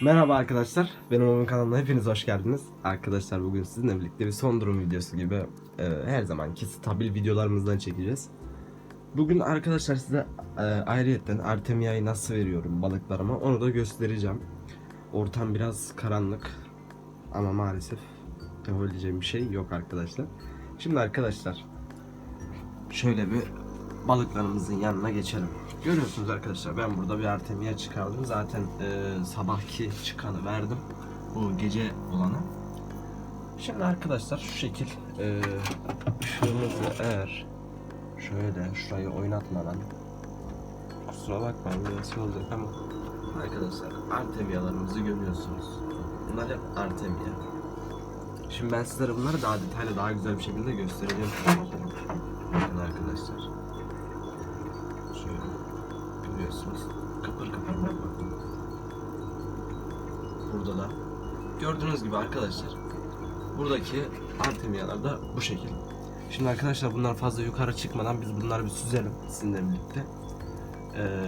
Merhaba arkadaşlar, benim onun kanalına hepiniz hoş geldiniz. Arkadaşlar bugün sizinle birlikte bir son durum videosu gibi e, her zamanki stabil videolarımızdan çekeceğiz. Bugün arkadaşlar size e, ayrıyetten Artemia'yı nasıl veriyorum balıklarıma onu da göstereceğim. Ortam biraz karanlık ama maalesef yapabileceğim bir şey yok arkadaşlar. Şimdi arkadaşlar şöyle bir balıklarımızın yanına geçelim. Görüyorsunuz arkadaşlar ben burada bir Artemia çıkardım. Zaten e, sabahki çıkanı verdim. Bu gece olanı. Şimdi arkadaşlar şu şekil e, ışığımızı eğer şöyle şurayı oynatmadan kusura bakmayın biraz şey olacak ama arkadaşlar Artemia'larımızı görüyorsunuz. Bunlar hep Artemia. Şimdi ben sizlere bunları daha detaylı daha güzel bir şekilde göstereceğim. Bakın arkadaşlar. Şöyle görüyorsunuz. Kıpır kıpır bakın. Burada da gördüğünüz gibi arkadaşlar buradaki Artemia'lar da bu şekil. Şimdi arkadaşlar bunlar fazla yukarı çıkmadan biz bunları bir süzelim sizinle birlikte. Ee,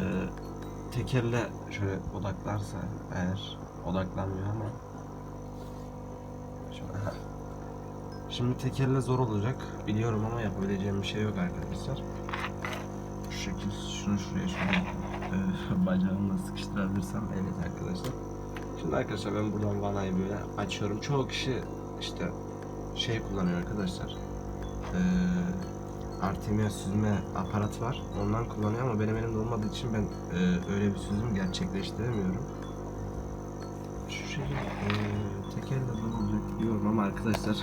tekerle şöyle odaklarsa eğer odaklanmıyor ama şöyle. Şimdi tekerle zor olacak biliyorum ama yapabileceğim bir şey yok arkadaşlar. Şu şekil şunu şuraya şöyle bacağımla sıkıştırabilirsem evet arkadaşlar. Şimdi arkadaşlar ben buradan vanayı böyle açıyorum. Çoğu kişi işte şey kullanıyor arkadaşlar. Ee, Artemia süzme aparat var. Ondan kullanıyor ama benim elimde olmadığı için ben e, öyle bir süzüm gerçekleştiremiyorum. Şu şekilde e, tekerle zor olacak diyorum ama arkadaşlar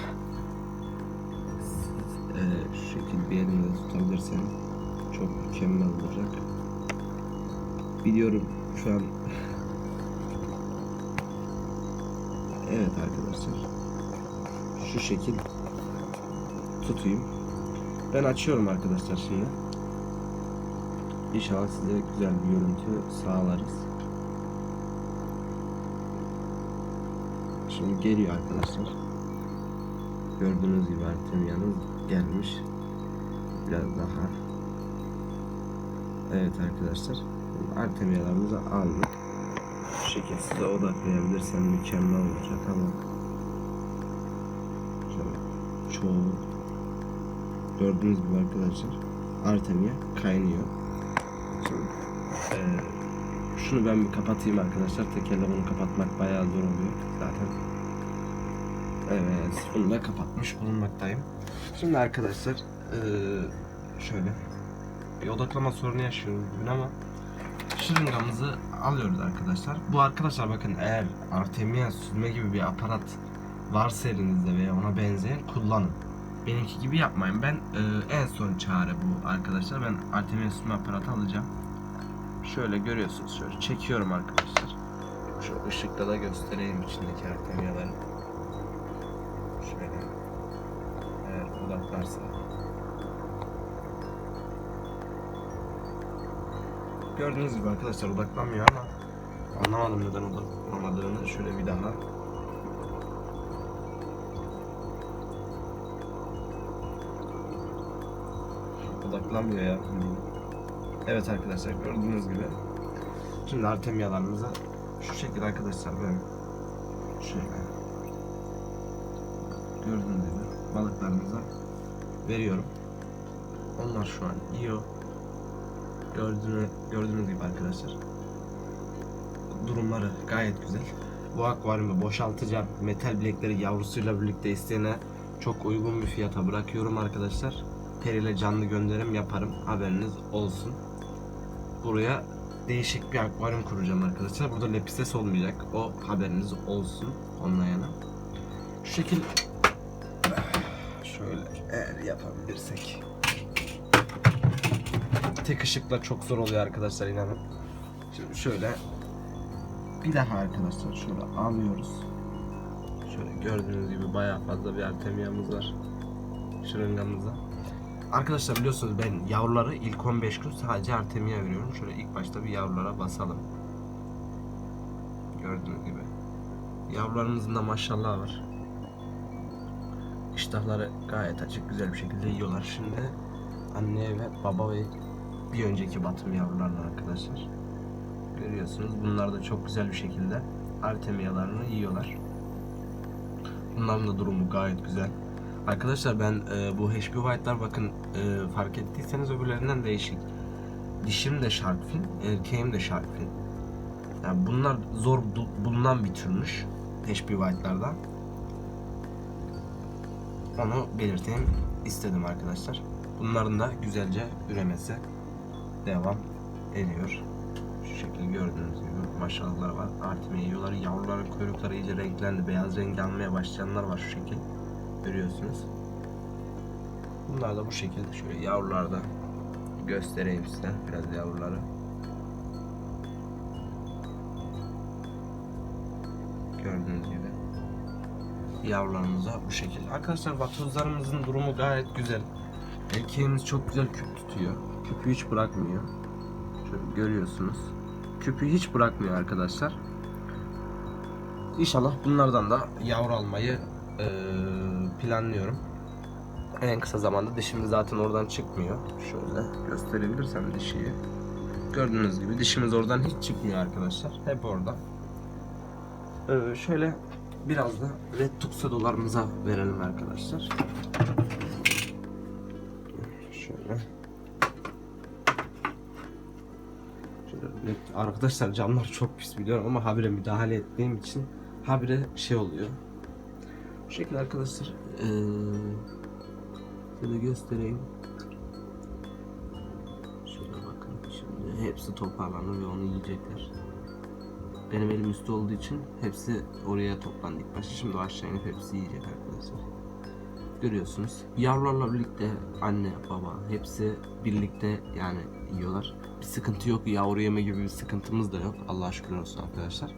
e, şu şekil bir elimde tutabilirsem çok mükemmel olacak. Biliyorum şu an Evet arkadaşlar. Şu şekil tutayım. Ben açıyorum arkadaşlar şimdi. İnşallah size güzel bir görüntü sağlarız. Şimdi geliyor arkadaşlar. Gördüğünüz gibi Artemia'nız gelmiş. Biraz daha. Evet arkadaşlar. Artemia'larımızı aldık. Şu şekilde size odaklayabilirsem mükemmel olacak ama çoğu gördüğünüz gibi arkadaşlar Artemia kaynıyor. Şimdi, eee, şunu ben bir kapatayım arkadaşlar. Tekerle bunu kapatmak bayağı zor oluyor zaten. Evet, bunu da kapatmış bulunmaktayım. Şimdi arkadaşlar eee, şöyle bir odaklama sorunu yaşıyorum bugün ama şırıngamızı alıyoruz arkadaşlar. Bu arkadaşlar bakın eğer Artemia süzme gibi bir aparat varsa elinizde veya ona benzeyen kullanın. Benimki gibi yapmayın. Ben e, en son çare bu arkadaşlar. Ben Artemia süzme aparatı alacağım. Şöyle görüyorsunuz. Şöyle çekiyorum arkadaşlar. Şu ışıkta da göstereyim içindeki Artemia'ları. Şöyle. Eğer odaklarsa. Gördüğünüz gibi arkadaşlar odaklanmıyor ama anlamadım neden odaklanamadığını. Şöyle bir daha. Odaklanmıyor ya. Evet arkadaşlar gördüğünüz gibi. Şimdi Artemia'larımıza şu şekilde arkadaşlar ben şöyle gördüğünüz gibi balıklarımıza veriyorum. Onlar şu an yiyor. Gördüğünüz, gördüğünüz gibi arkadaşlar. Durumları gayet güzel. Bu akvaryumu boşaltacağım. Metal bilekleri yavrusuyla birlikte isteyene çok uygun bir fiyata bırakıyorum arkadaşlar. Periyle canlı gönderim yaparım. Haberiniz olsun. Buraya değişik bir akvaryum kuracağım arkadaşlar. Burada lepistes olmayacak. O haberiniz olsun. Onunla yana. Şu şekil şöyle eğer yapabilirsek tek ışıkla çok zor oluyor arkadaşlar inanın. Şimdi şöyle bir daha arkadaşlar şöyle alıyoruz. Şöyle gördüğünüz gibi bayağı fazla bir artemiyamız var. Şırıngamızda. Arkadaşlar biliyorsunuz ben yavruları ilk 15 gün sadece artemiya veriyorum. Şöyle ilk başta bir yavrulara basalım. Gördüğünüz gibi. Yavrularımızın da maşallah var. İştahları gayet açık güzel bir şekilde yiyorlar. Şimdi anne ve baba ve bir önceki batım yavrularla arkadaşlar. Görüyorsunuz bunlar da çok güzel bir şekilde artemiyalarını yiyorlar. Bunların da durumu gayet güzel. Arkadaşlar ben e, bu HP White'lar bakın e, fark ettiyseniz öbürlerinden değişik. Dişim de shark fin, erkeğim de shark fin. Yani bunlar zor bul- bulunan bir türmüş HP White'lardan. Onu belirteyim istedim arkadaşlar. Bunların da güzelce üremesi devam ediyor. Şu şekilde gördüğünüz gibi maşallahlar var. Artime yiyorlar. Yavruların kuyrukları iyice renklendi. Beyaz renk almaya başlayanlar var şu şekil. Görüyorsunuz. Bunlar da bu şekilde. Şöyle yavrular da göstereyim size biraz yavruları. Gördüğünüz gibi. Yavrularımız da bu şekilde. Arkadaşlar vatozlarımızın durumu gayet güzel. Erkeğimiz çok güzel küp tutuyor. Küpü hiç bırakmıyor. Şöyle görüyorsunuz. Küpü hiç bırakmıyor arkadaşlar. İnşallah bunlardan da yavru almayı eee, planlıyorum. En kısa zamanda dişimiz zaten oradan çıkmıyor. Şöyle gösterebilirsem dişiyi. Gördüğünüz gibi dişimiz oradan hiç çıkmıyor arkadaşlar. Hep orada. Ee, şöyle biraz da red tuxedo'larımıza verelim arkadaşlar. Şöyle. Şöyle arkadaşlar camlar çok pis biliyorum ama habire müdahale ettiğim için habire şey oluyor. Bu şekilde arkadaşlar. Ee, şöyle göstereyim. Şöyle bakın şimdi hepsi toparlanır ve onu yiyecekler. Benim elim üstü olduğu için hepsi oraya toplandı ilk başta. Şimdi aşağı inip hepsi yiyecek arkadaşlar. Görüyorsunuz. Yavrularla birlikte anne, baba hepsi birlikte yani yiyorlar. Bir sıkıntı yok. Yavru yeme gibi bir sıkıntımız da yok. Allah'a şükür olsun arkadaşlar.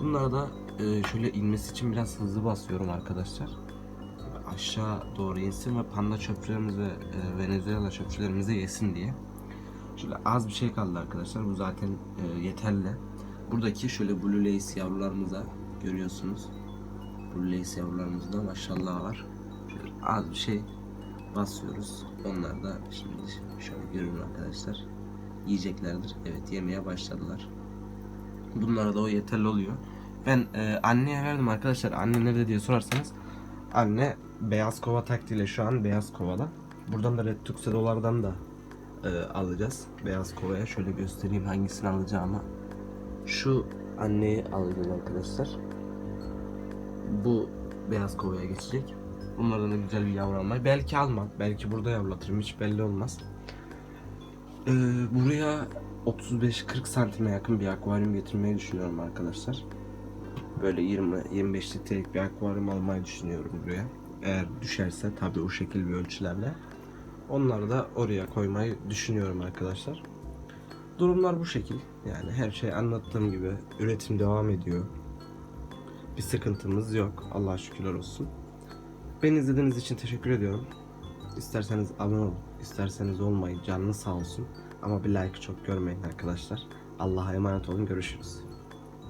Bunlara da e, şöyle inmesi için biraz hızlı basıyorum arkadaşlar. Aşağı doğru insin ve panda çöpçülerimiz ve Venezuela çöpçülerimize yesin diye. Şöyle az bir şey kaldı arkadaşlar. Bu zaten e, yeterli. Buradaki şöyle blue lace yavrularımıza görüyorsunuz. Lace yavrularımızda maşallah var. Şöyle az bir şey basıyoruz. Onlar da şimdi şöyle görün arkadaşlar. Yiyeceklerdir. Evet yemeye başladılar. Bunlara da o yeterli oluyor. Ben e, anneye verdim arkadaşlar. Anne nerede diye sorarsanız anne beyaz kova taktiğiyle şu an beyaz kovada. Buradan da red tuxedo'lardan da e, alacağız. Beyaz kovaya şöyle göstereyim hangisini alacağımı. Şu anneyi alacağız arkadaşlar. Bu beyaz kovaya geçecek. Bunlardan da güzel bir yavru almayı. Belki almam. Belki burada yavrulatırım. Hiç belli olmaz. Ee, buraya 35-40 santime yakın bir akvaryum getirmeyi düşünüyorum arkadaşlar. Böyle 20-25 litrelik bir akvaryum almayı düşünüyorum buraya. Eğer düşerse tabii o şekil bir ölçülerle. Onları da oraya koymayı düşünüyorum arkadaşlar. Durumlar bu şekil. Yani her şey anlattığım gibi üretim devam ediyor. Bir sıkıntımız yok. Allah'a şükürler olsun. Beni izlediğiniz için teşekkür ediyorum. İsterseniz abone olun, isterseniz olmayın. Canınız sağ olsun. Ama bir like çok görmeyin arkadaşlar. Allah'a emanet olun. Görüşürüz.